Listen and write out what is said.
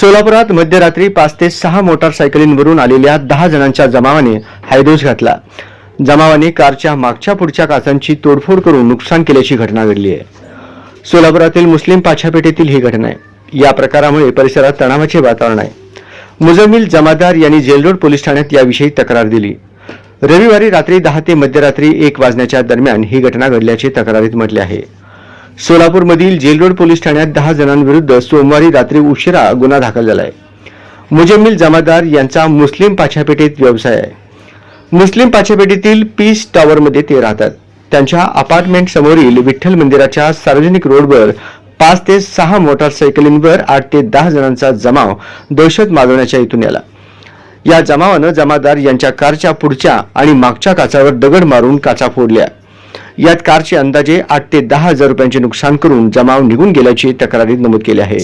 सोलापुरात मध्यरात्री पाच ते सहा मोटारसायकलींवरून आलेल्या दहा जणांच्या जमावाने हायदोस घातला. जमावाने कारच्या मागच्या पुढच्या काचांची तोडफोड करून नुकसान केल्याची घटना घडली आहे. सोलापुरातील मुस्लिम पाछापेठेतील ही घटना आहे. या प्रकारामुळे परिसरात तणावाचे वातावरण आहे. मुजमिल जमादार यांनी जेलरोड पोलीस ठाण्यात याविषयी तक्रार दिली. रविवारी रात्री दहा ते मध्यरात्री एक वाजण्याच्या दरम्यान ही घटना घडल्याचे तक्रारीत म्हटले आहे. सोलापूरमधील जेलरोड पोलीस ठाण्यात दहा जणांविरुद्ध सोमवारी रात्री उशिरा गुन्हा दाखल झाला आहे मुजम्मिल जमादार यांचा मुस्लिम पाछापेटीत व्यवसाय आहे. मुस्लिम पाछापेटीतील पीस टॉवरमध्ये ते राहतात. त्यांच्या अपार्टमेंट समोरील विठ्ठल मंदिराच्या सार्वजनिक रोडवर पाच ते सहा मोटारसायकलींवर आठ ते दहा जणांचा जमाव दहशत माजवण्याच्या हेतून आला. या जमावानं जमादार यांच्या कारच्या पुढच्या आणि मागच्या काचावर दगड मारून काचा फोडल्या. यात कारचे अंदाजे आठ ते दहा हजार रुपयांचे नुकसान करून जमाव निघून गेल्याची तक्रारीत नमूद केले आहे.